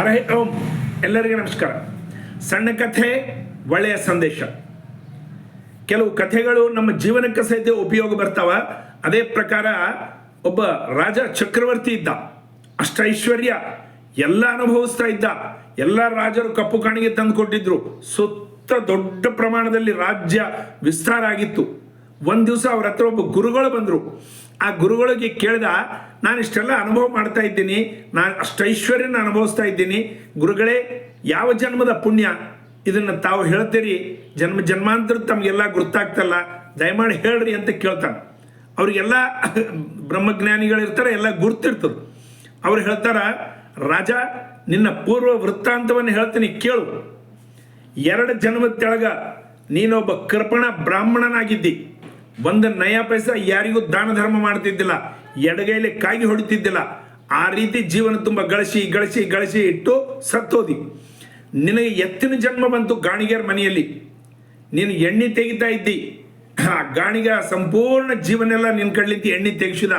ಹರೇ ಓಂ. ಎಲ್ಲರಿಗೂ ನಮಸ್ಕಾರ. ಸಣ್ಣ ಕಥೆ, ಒಳ್ಳೆಯ ಸಂದೇಶ. ಕೆಲವು ಕಥೆಗಳು ನಮ್ಮ ಜೀವನಕ್ಕೆ ಸಹಿತ ಉಪಯೋಗ ಬರ್ತಾವ. ಅದೇ ಪ್ರಕಾರ ಒಬ್ಬ ರಾಜ ಚಕ್ರವರ್ತಿ ಇದ್ದ. ಅಷ್ಟ ಐಶ್ವರ್ಯ ಎಲ್ಲ ಅನುಭವಿಸ್ತಾ ಇದ್ದ. ಎಲ್ಲ ರಾಜರು ಕಪ್ಪು ಕಾಣಿಗೆ ತಂದು ಕೊಟ್ಟಿದ್ರು. ಸುತ್ತ ದೊಡ್ಡ ಪ್ರಮಾಣದಲ್ಲಿ ರಾಜ್ಯ ವಿಸ್ತಾರ ಆಗಿತ್ತು. ಒಂದು ದಿವಸ ಅವ್ರ ಹತ್ರ ಒಬ್ಬ ಗುರುಗಳು ಬಂದರು. ಆ ಗುರುಗಳಿಗೆ ಕೇಳ್ದ, ನಾನು ಇಷ್ಟೆಲ್ಲ ಅನುಭವ ಮಾಡ್ತಾ ಇದ್ದೀನಿ. ನಾನು ಅಷ್ಟು ಐಶ್ವರ್ಯನ ಅನುಭವಿಸ್ತಾ ಇದ್ದೀನಿ. ಗುರುಗಳೇ, ಯಾವ ಜನ್ಮದ ಪುಣ್ಯ? ಇದನ್ನು ತಾವು ಹೇಳ್ತೀರಿ. ಜನ್ಮ ಜನ್ಮಾಂತರ ತಮಗೆಲ್ಲ ಗೊತ್ತಾಗ್ತಲ್ಲ ದಯಮಾಡಿ ಹೇಳ್ರಿ ಅಂತ ಕೇಳ್ತಾನೆ. ಅವ್ರಿಗೆಲ್ಲ ಬ್ರಹ್ಮಜ್ಞಾನಿಗಳಿರ್ತಾರೆ, ಎಲ್ಲ ಗುರ್ತಿರ್ತದೆ ಅವ್ರು ಹೇಳ್ತಾರ, ರಾಜ, ನಿನ್ನ ಪೂರ್ವ ವೃತ್ತಾಂತವನ್ನು ಹೇಳ್ತೀನಿ, ಕೇಳು. ಎರಡು ಜನ್ಮದ ತೆಳಗ ನೀನೊಬ್ಬ ಕೃಪಣ ಬ್ರಾಹ್ಮಣನಾಗಿದ್ದಿ. ಒಂದು ನಯ ಪೈಸ ಯಾರಿಗೂ ದಾನ ಧರ್ಮ ಮಾಡ್ತಿದ್ದಿಲ್ಲ, ಎಡಗೈಲಿ ಕಾಗಿ ಹೊಡಿತಿದ್ದಿಲ್ಲ. ಆ ರೀತಿ ಜೀವನ ತುಂಬ ಗಳಿಸಿ ಗಳಿಸಿ ಗಳಿಸಿ ಇಟ್ಟು ಸತ್ತೋದಿ. ನಿನಗೆ ಎತ್ತಿನ ಜನ್ಮ ಬಂತು ಗಾಣಿಗೆಯರ ಮನೆಯಲ್ಲಿ. ನೀನು ಎಣ್ಣೆ ತೆಗಿತಾ ಇದ್ದಿ. ಆ ಗಾಣಿಗ ಸಂಪೂರ್ಣ ಜೀವನೆಲ್ಲ ನಿನ್ನ ಕಡ್ಲಿಂತ ಎಣ್ಣೆ ತೆಗಿಸಿದ.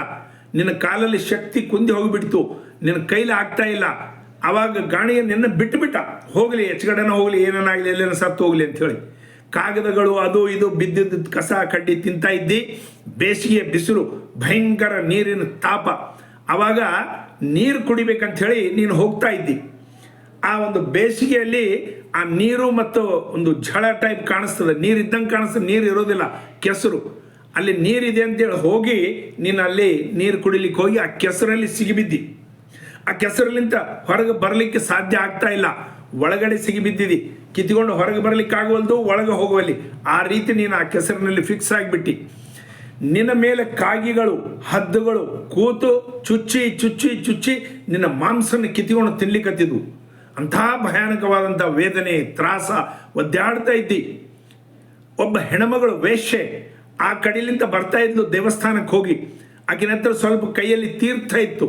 ನಿನ್ನ ಕಾಲಲ್ಲಿ ಶಕ್ತಿ ಕುಂದಿ ಹೋಗಿಬಿಡ್ತು. ನಿನ್ನ ಕೈಲಿ ಆಗ್ತಾ ಇಲ್ಲ. ಅವಾಗ ಗಾಣಿಗೆ ನಿನ್ನ ಬಿಟ್ಟು ಬಿಟ್ಟ ಹೋಗಲಿ ಹೆಚ್ಚುಗಡೆನ ಹೋಗಲಿ, ಏನೇನಾಗಲಿ ಎಲ್ಲೇನ ಸತ್ತು ಹೋಗಲಿ ಅಂತ ಹೇಳಿ. ಕಾಗದಗಳು ಅದು ಇದು ಬಿದ್ದಿದ್ದ ಕಸ ಕಡ್ಡಿ ತಿಂತಾ ಇದ್ದಿ, ಬೇಸಿಗೆ ಬಿಸಿಲು, ಭಯಂಕರ ನೀರಿನ ತಾಪ. ಅವಾಗ ನೀರು ಕುಡಿಬೇಕಂತ ಹೇಳಿ ನೀನು ಹೋಗ್ತಾ ಇದ್ದಿ. ಆ ಒಂದು ಬೇಸಿಗೆಯಲ್ಲಿ ಆ ನೀರು ಮತ್ತು ಒಂದು ಝಳ ಟೈಪ್ ಕಾಣಿಸ್ತದೆ. ನೀರು ಇದ್ದಂಗೆ ಕಾಣಿಸ್ತದೆ. ನೀರು ಇರೋದಿಲ್ಲ. ಕೆಸರು. ಅಲ್ಲಿ ನೀರಿದೆ ಅಂತೇಳಿ ಹೋಗಿ ನೀನು ಅಲ್ಲಿ ನೀರು ಕುಡಿಲಿಕ್ಕೆ ಹೋಗಿ ಆ ಕೆಸರಲ್ಲಿ ಸಿಗಿಬಿದ್ದಿ. ಆ ಕೆಸರಲ್ಲಿಂದ ಹೊರಗೆ ಬರಲಿಕ್ಕೆ ಸಾಧ್ಯ ಆಗ್ತಾ ಇಲ್ಲ. ಒಳಗಡೆ ಸಿಗಿಬಿದ್ದಿದಿ. ಕಿತ್ಕೊಂಡು ಹೊರಗೆ ಬರಲಿಕ್ಕೆ ಆಗುವಲ್ದು ಒಳಗೆ ಹೋಗುವಲ್ಲಿ. ಆ ರೀತಿ ನೀನು ಆ ಕೆಸರಿನಲ್ಲಿ ಫಿಕ್ಸ್ ಆಗಿಬಿಟ್ಟಿ. ನಿನ್ನ ಮೇಲೆ ಕಾಗಿಗಳು, ಹದ್ದುಗಳು ಕೂತು ಚುಚ್ಚಿ ಚುಚ್ಚಿ ಚುಚ್ಚಿ ನಿನ್ನ ಮಾಂಸನ ಕಿತ್ಕೊಂಡು ತಿನ್ಲಿಕ್ಕತ್ತಿದ್ವು ಅಂಥ ಭಯಾನಕವಾದಂಥ ವೇದನೆ, ತ್ರಾಸ ಒದ್ದಾಡ್ತಾ ಇದ್ದಿ. ಒಬ್ಬ ಹೆಣ್ಮಗಳು ವೇಶ್ಯೆ ಆ ಕಡೆಲಿಂದ ಬರ್ತಾ ಇದ್ಲು ದೇವಸ್ಥಾನಕ್ಕೆ ಹೋಗಿ. ಆಕಿನ ಹತ್ರ ಸ್ವಲ್ಪ ಕೈಯಲ್ಲಿ ತೀರ್ಥ ಇತ್ತು.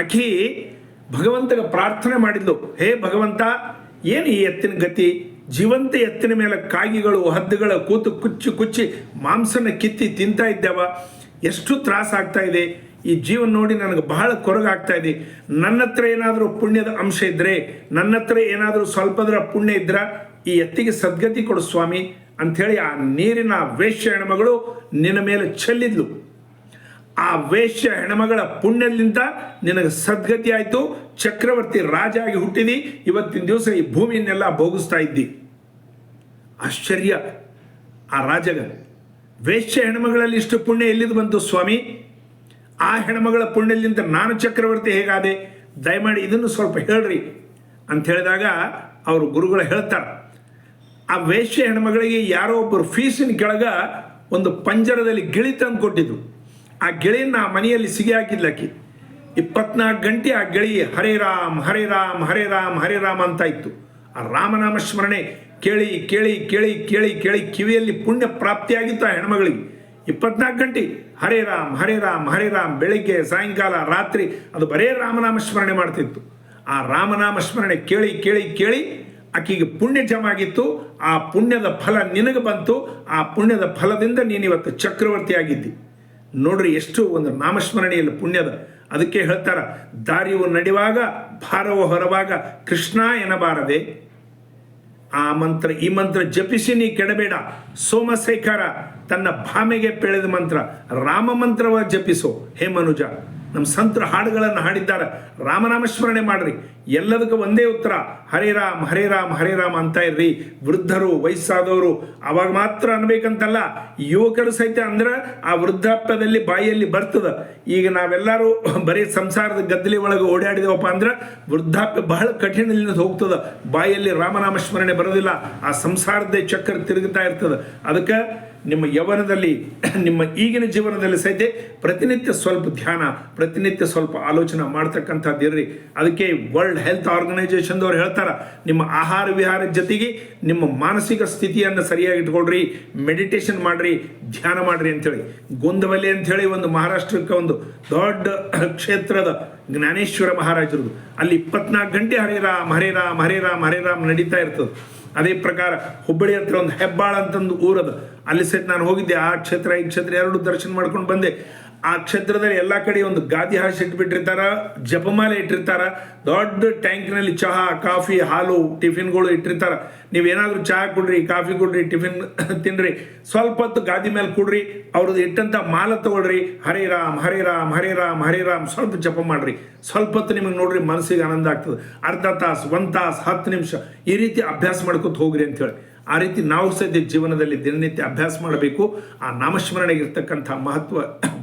ಆಕಿ ಭಗವಂತಗ ಪ್ರಾರ್ಥನೆ ಮಾಡಿದ್ಲು, ಹೇ ಭಗವಂತ ಏನು ಈ ಎತ್ತಿನ ಗತಿ? ಜೀವಂತ ಎತ್ತಿನ ಮೇಲೆ ಕಾಗಿಗಳು, ಹದ್ದುಗಳ ಕೂತು ಕುಚ್ಚಿ ಕುಚ್ಚಿ ಮಾಂಸನ ಕಿತ್ತಿ ತಿಂತಾ ಇದ್ದಾವ. ಎಷ್ಟು ತ್ರಾಸ ಆಗ್ತಾ ಇದೆ. ಈ ಜೀವನ ನೋಡಿ ನನಗೆ ಬಹಳ ಕೊರಗಾಗ್ತಾ ಇದೆ. ನನ್ನ ಹತ್ರ ಏನಾದರೂ ಪುಣ್ಯದ ಅಂಶ ಇದ್ದರೆ ನನ್ನ ಹತ್ರ ಏನಾದರೂ ಸ್ವಲ್ಪದರ ಪುಣ್ಯ ಇದ್ರ, ಈ ಎತ್ತಿಗೆ ಸದ್ಗತಿ ಕೊಡು ಸ್ವಾಮಿ. ಅಂಥೇಳಿ ಆ ನೀರಿನ ವೇಶ್ಯ ಹೆಣ್ಮಗಳು ನಿನ್ನ ಮೇಲೆ ಚೆಲ್ಲಿದ್ಲು ಆ ವೇಶ್ಯ ಹೆಣಮಗಳ ಪುಣ್ಯದಿಂದ ನಿನಗೆ ಸದ್ಗತಿ ಆಯಿತು. ಚಕ್ರವರ್ತಿ ರಾಜ ಆಗಿ ಹುಟ್ಟಿದಿ. ಇವತ್ತಿನ ದಿವಸ ಈ ಭೂಮಿಯನ್ನೆಲ್ಲ ಭೋಗಿಸ್ತಾ ಇದ್ದಿ. ಆಶ್ಚರ್ಯ. ಆ ರಾಜಗ, ವೇಶ್ಯ ಹೆಣ್ಮಗಳಲ್ಲಿ ಇಷ್ಟು ಪುಣ್ಯ ಎಲ್ಲಿದು ಬಂತು ಸ್ವಾಮಿ? ಆ ಹೆಣ್ಮಗಳ ಪುಣ್ಯದಿಂದ ನಾನು ಚಕ್ರವರ್ತಿ ಹೇಗಾದೆ? ದಯಮಾಡಿ ಇದನ್ನು ಸ್ವಲ್ಪ ಹೇಳ್ರಿ. ಅಂತ ಹೇಳಿದಾಗ ಅವರು ಗುರುಗಳು ಹೇಳ್ತಾರೆ, ಆ ವೇಶ್ಯ ಹೆಣ್ಮಗಳಿಗೆ ಯಾರೋ ಒಬ್ಬರು ಫೀಸಿನ ಕೆಳಗ ಒಂದು ಪಂಜರದಲ್ಲಿ ಗಿಳಿ ತಂದು ಕೊಟ್ಟಿದ್ರು. ಆ ಗೆಳೆಯನ್ನ ಮನೆಯಲ್ಲಿ ಸಿಗಿ ಹಾಕಿದ್ಲಕ್ಕಿ. ಇಪ್ಪತ್ನಾಲ್ಕು ಗಂಟೆ ಆ ಗಿಳಿ ಹರೇ ರಾಮ್ ಹರೇ ರಾಮ್ ಹರೇ ರಾಮ್ ಹರೇ ರಾಮ್ ಅಂತ ಇತ್ತು. ಆ ರಾಮನಾಮ ಸ್ಮರಣೆ ಕೇಳಿ ಕೇಳಿ ಕೇಳಿ ಕೇಳಿ ಕೇಳಿ ಕಿವಿಯಲ್ಲಿ ಪುಣ್ಯ ಪ್ರಾಪ್ತಿಯಾಗಿತ್ತು ಆ ಹೆಣ್ಮಗಳಿಗೆ. ಇಪ್ಪತ್ನಾಲ್ಕು ಗಂಟೆ ಹರೇ ರಾಮ್ ಹರೇ ರಾಮ್ ಹರೇ ರಾಮ್, ಬೆಳಿಗ್ಗೆ, ಸಾಯಂಕಾಲ, ರಾತ್ರಿ ಅದು ಬರೇ ರಾಮನಾಮ ಸ್ಮರಣೆ ಮಾಡ್ತಿತ್ತು. ಆ ರಾಮನಾಮ ಸ್ಮರಣೆ ಕೇಳಿ ಕೇಳಿ ಕೇಳಿ ಆಕೆಗೆ ಪುಣ್ಯ ಜಮ ಆಗಿತ್ತು. ಆ ಪುಣ್ಯದ ಫಲ ನಿನಗೆ ಬಂತು. ಆ ಪುಣ್ಯದ ಫಲದಿಂದ ನೀನು ಇವತ್ತು ಚಕ್ರವರ್ತಿ ಆಗಿದ್ದಿ. ನೋಡ್ರಿ ಎಷ್ಟು ಒಂದು ನಾಮಸ್ಮರಣೆಯಲ್ಲಿ ಪುಣ್ಯದ. ಅದಕ್ಕೆ ಹೇಳ್ತಾರ, ದಾರಿಯು ನಡೆಯುವಾಗ ಭಾರವು ಹೊರವಾಗ ಕೃಷ್ಣ ಎನ್ನಬಾರದೆ. ಆ ಮಂತ್ರ, ಈ ಮಂತ್ರ ಜಪಿಸಿ ನೀ ಕೆಡಬೇಡ. ಸೋಮಶೇಖರ, ತನ್ನ ಭಾಮೆಗೆ ಪೆಳೆದ ಮಂತ್ರ, ರಾಮ ಮಂತ್ರವ ಜಪಿಸೋ. ಹೇ ಮನುಜ ನಮ್ಮ ಸಂತರ ಹಾಡುಗಳನ್ನು ಹಾಡಿದ್ದಾರೆ. ರಾಮನಾಮ ಸ್ಮರಣೆ ಮಾಡ್ರಿ. ಎಲ್ಲದಕ್ಕೂ ಒಂದೇ ಉತ್ತರ. ಹರೇ ರಾಮ್ ಹರೇ ರಾಮ್ ಹರೇ ರಾಮ್ ಅಂತ ಇರ್ರಿ. ವೃದ್ಧರು, ವಯಸ್ಸಾದವರು ಅವಾಗ ಮಾತ್ರ ಅನ್ಬೇಕಂತಲ್ಲ. ಯುವಕರು ಸಹಿತ ಅಂದ್ರೆ ಆ ವೃದ್ಧಾಪ್ಯದಲ್ಲಿ ಬಾಯಿಯಲ್ಲಿ ಬರ್ತದ. ಈಗ ನಾವೆಲ್ಲರೂ ಬರೀ ಸಂಸಾರದ ಗದ್ದಲಿ ಒಳಗೆ ಓಡಾಡಿದೇವಪ್ಪ ಅಂದ್ರೆ ವೃದ್ಧಾಪ್ಯ ಬಹಳ ಕಠಿಣದಿಂದ ಹೋಗ್ತದ. ಬಾಯಲ್ಲಿ ರಾಮನಾಮ ಸ್ಮರಣೆ ಬರೋದಿಲ್ಲ. ಆ ಸಂಸಾರದ ಚಕ್ರ ತಿರುಗುತ್ತಾ ಇರ್ತದ. ಅದಕ್ಕೆ ನಿಮ್ಮ ಯವನದಲ್ಲಿ ನಿಮ್ಮ ಈಗಿನ ಜೀವನದಲ್ಲಿ ಸಹಿತ ಪ್ರತಿನಿತ್ಯ ಸ್ವಲ್ಪ ಧ್ಯಾನ, ಪ್ರತಿನಿತ್ಯ ಸ್ವಲ್ಪ ಆಲೋಚನೆ ಮಾಡ್ತಕ್ಕಂಥದ್ದು ಇರ್ರಿ. ಅದಕ್ಕೆ ವರ್ಲ್ಡ್ ಹೆಲ್ತ್ ಆರ್ಗನೈಜೇಷನ್ದವ್ರು ಹೇಳ್ತಾರೆ, ನಿಮ್ಮ ಆಹಾರ ವಿಹಾರದ ಜೊತೆಗೆ ನಿಮ್ಮ ಮಾನಸಿಕ ಸ್ಥಿತಿಯನ್ನು ಸರಿಯಾಗಿ ಇಟ್ಕೊಳ್ರಿ ಮೆಡಿಟೇಷನ್ ಮಾಡ್ರಿ, ಧ್ಯಾನ ಮಾಡ್ರಿ ಅಂತೇಳಿ. ಅಂತ ಅಂಥೇಳಿ ಒಂದು ಮಹಾರಾಷ್ಟ್ರಕ್ಕೆ ಒಂದು ದೊಡ್ಡ ಕ್ಷೇತ್ರದ ಜ್ಞಾನೇಶ್ವರ ಮಹಾರಾಜರದು. ಅಲ್ಲಿ ಇಪ್ಪತ್ನಾಲ್ಕು ಗಂಟೆ ಹರೇ ರಾಮ್ ಹರೇ ರಾಮ್ ಹರೇ ರಾಮ್ ಹರೇ ರಾಮ್ ನಡೀತಾ ಇರ್ತದೆ. ಅದೇ ಪ್ರಕಾರ ಹುಬ್ಬಳ್ಳಿ ಹತ್ರ ಒಂದು ಹೆಬ್ಬಾಳ ಅಂತಂದು ಊರದ. ಅಲ್ಲಿ ಸಹಿತ ನಾನು ಹೋಗಿದ್ದೆ, ಆ ಕ್ಷೇತ್ರ, ಈ ಕ್ಷೇತ್ರ ಎರಡು ದರ್ಶನ ಮಾಡ್ಕೊಂಡು ಬಂದೆ. ಆ ಕ್ಷೇತ್ರದಲ್ಲಿ ಎಲ್ಲ ಕಡೆ ಒಂದು ಗಾದಿ ಹಾಸಿ ಇಟ್ಬಿಟ್ಟಿರ್ತಾರ, ಜಪಮಾಲೆ ಇಟ್ಟಿರ್ತಾರ, ದೊಡ್ಡ ಟ್ಯಾಂಕ್ನಲ್ಲಿ ಚಹಾ, ಕಾಫಿ, ಹಾಲು, ಟಿಫಿನ್ಗಳು ಇಟ್ಟಿರ್ತಾರ. ನೀವೇನಾದರೂ ಚಹಾ ಕೊಡ್ರಿ, ಕಾಫಿ ಕುಡ್ರಿ, ಟಿಫಿನ್ ತಿನ್ರಿ, ಸ್ವಲ್ಪ ಹೊತ್ತು ಗಾದಿ ಮೇಲೆ ಕೊಡ್ರಿ, ಅವ್ರದ್ದು ಇಟ್ಟಂತ ಮಾಲ ತಗೊಳ್ರಿ, ಹರೇ ರಾಮ್ ಹರೇ ರಾಮ್ ಹರೇ ರಾಮ್ ಹರೇ ರಾಮ್, ಸ್ವಲ್ಪ ಜಪ ಮಾಡ್ರಿ. ಸ್ವಲ್ಪ ಹೊತ್ತು ನಿಮಗೆ ನೋಡ್ರಿ ಮನಸ್ಸಿಗೆ ಆನಂದ ಆಗ್ತದೆ. ಅರ್ಧ ತಾಸು, ಒಂದು ತಾಸು, ಹತ್ತು ನಿಮಿಷ ಈ ರೀತಿ ಅಭ್ಯಾಸ ಮಾಡ್ಕೊತ ಹೋಗ್ರಿ ಅಂತ ಹೇಳಿ. ಆ ರೀತಿ ನಾವು ಸದ್ಯ ಜೀವನದಲ್ಲಿ ದಿನನಿತ್ಯ ಅಭ್ಯಾಸ ಮಾಡಬೇಕು. ಆ ನಾಮಸ್ಮರಣೆಗೆ ಇರ್ತಕ್ಕಂಥ ಮಹತ್ವ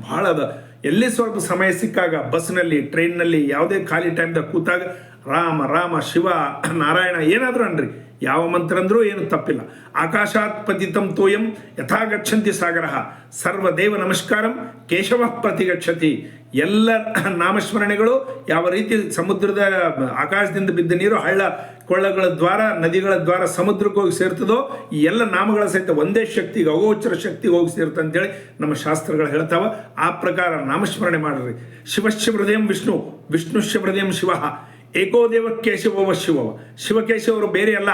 ಬಹಳ ಅದ. ಎಲ್ಲಿ ಸ್ವಲ್ಪ ಸಮಯ ಸಿಕ್ಕಾಗ ಬಸ್ನಲ್ಲಿ, ಟ್ರೈನ್ನಲ್ಲಿ ಯಾವುದೇ ಖಾಲಿ ಟೈಮ್ದಾಗ ಕೂತಾಗ ರಾಮ ರಾಮ, ಶಿವ, ನಾರಾಯಣ ಏನಾದರೂ ಅನ್ರಿ. ಯಾವ ಮಂತ್ರ ಅಂದ್ರೂ ಏನು ತಪ್ಪಿಲ್ಲ. ಆಕಾಶಾತ್ ಪತಿತಂ ತೋಯಂ ಯಥಾ ಗಚ್ಚಂತಿ ಸಾಗರ ಸರ್ವದೇವ ನಮಸ್ಕಾರಂ, ಕೇಶವ ಪ್ರತಿಗಚ್ಚತಿ ಎಲ್ಲ ನಾಮಸ್ಮರಣೆಗಳು ಯಾವ ರೀತಿ ಸಮುದ್ರದ ಆಕಾಶದಿಂದ ಬಿದ್ದ ನೀರು ಹಳ್ಳ ಕೊಳ್ಳಗಳ ದ್ವಾರ, ನದಿಗಳ ದ್ವಾರ ಸಮುದ್ರಕ್ಕೆ ಹೋಗಿ ಸೇರ್ತದೋ, ಈ ಎಲ್ಲ ನಾಮಗಳ ಸಹಿತ ಒಂದೇ ಶಕ್ತಿಗೆ, ಅಗೋಚರ ಶಕ್ತಿಗೆ ಹೋಗಿ ಸೇರುತ್ತೆ ಅಂತೇಳಿ ನಮ್ಮ ಶಾಸ್ತ್ರಗಳು ಹೇಳ್ತಾವ. ಆ ಪ್ರಕಾರ ನಾಮಸ್ಮರಣೆ ಮಾಡ್ರಿ. ಶಿವಶ್ಚ ಹೃದಯಂ ವಿಷ್ಣು ವಿಷ್ಣುಶ್ಚ ಹೃದಯಂ ಶಿವ. ಏಕೋದೇವ ಕೇಶವವ ಶಿವವ ಶಿವಕೇಶವರು ಬೇರೆ ಅಲ್ಲ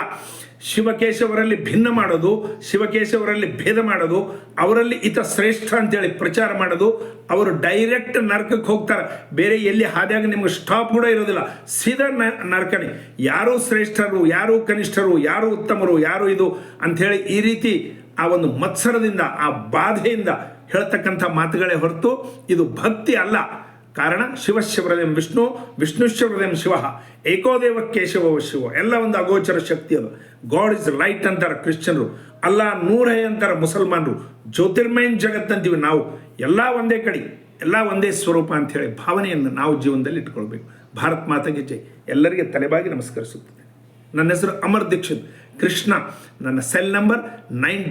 ಶಿವಕೇಶವರಲ್ಲಿ ಭಿನ್ನ ಮಾಡೋದು, ಶಿವಕೇಶವರಲ್ಲಿ ಭೇದ ಮಾಡೋದು, ಅವರಲ್ಲಿ ಇತ ಶ್ರೇಷ್ಠ ಅಂತೇಳಿ ಪ್ರಚಾರ ಮಾಡೋದು, ಅವರು ಡೈರೆಕ್ಟ್ ನರಕಕ್ಕೆ ಹೋಗ್ತಾರೆ. ಬೇರೆ ಎಲ್ಲಿ ಹಾದಿಯಾಗ ನಿಮ್ಗೆ ಸ್ಟಾಪ್ ಕೂಡ ಇರೋದಿಲ್ಲ. ಸೀದಾ ನರಕನೇ. ಯಾರು ಶ್ರೇಷ್ಠರು, ಯಾರು ಕನಿಷ್ಠರು, ಯಾರು ಉತ್ತಮರು, ಯಾರು ಇದು ಅಂಥೇಳಿ ಈ ರೀತಿ ಆ ಒಂದು ಮತ್ಸರದಿಂದ, ಆ ಬಾಧೆಯಿಂದ ಹೇಳ್ತಕ್ಕಂಥ ಮಾತುಗಳೇ ಹೊರತು ಇದು ಭಕ್ತಿ ಅಲ್ಲ. ಕಾರಣ ಶಿವಶಿವ್ರದೇಂ ವಿಷ್ಣು ವಿಷ್ಣುಶ್ವರದೇಂ ಶಿವ. ಏಕೋದೇವ ಕೇಶವ ಶಿವ. ಎಲ್ಲ ಒಂದು ಅಗೋಚರ ಶಕ್ತಿ ಅದು. ಗಾಡ್ ಇಸ್ ಲೈಟ್ ಅಂತಾರೆ ಕ್ರಿಶ್ಚಿಯನ್ರು ಅಲ್ಲ ನೂರೇ ಅಂತಾರೆ ಮುಸಲ್ಮಾನರು. ಜ್ಯೋತಿರ್ಮಯನ್ ಜಗತ್ ಅಂತೀವಿ ನಾವು. ಎಲ್ಲ ಒಂದೇ ಕಡೆ. ಎಲ್ಲ ಒಂದೇ ಸ್ವರೂಪ ಅಂತ ಹೇಳಿ ಭಾವನೆಯನ್ನು ನಾವು ಜೀವನದಲ್ಲಿ ಇಟ್ಕೊಳ್ಬೇಕು. ಭಾರತ್ ಮಾತೆಗೆ ಜೈ. ಎಲ್ಲರಿಗೆ ತಲೆಬಾಗಿ ನಮಸ್ಕರಿಸುತ್ತೇನೆ. ನನ್ನ ಹೆಸರು ಅಮರ್ ದೀಕ್ಷಿತ್. ಕೃಷ್ಣ, ನನ್ನ ಸೆಲ್ ನಂಬರ್ ನೈನ್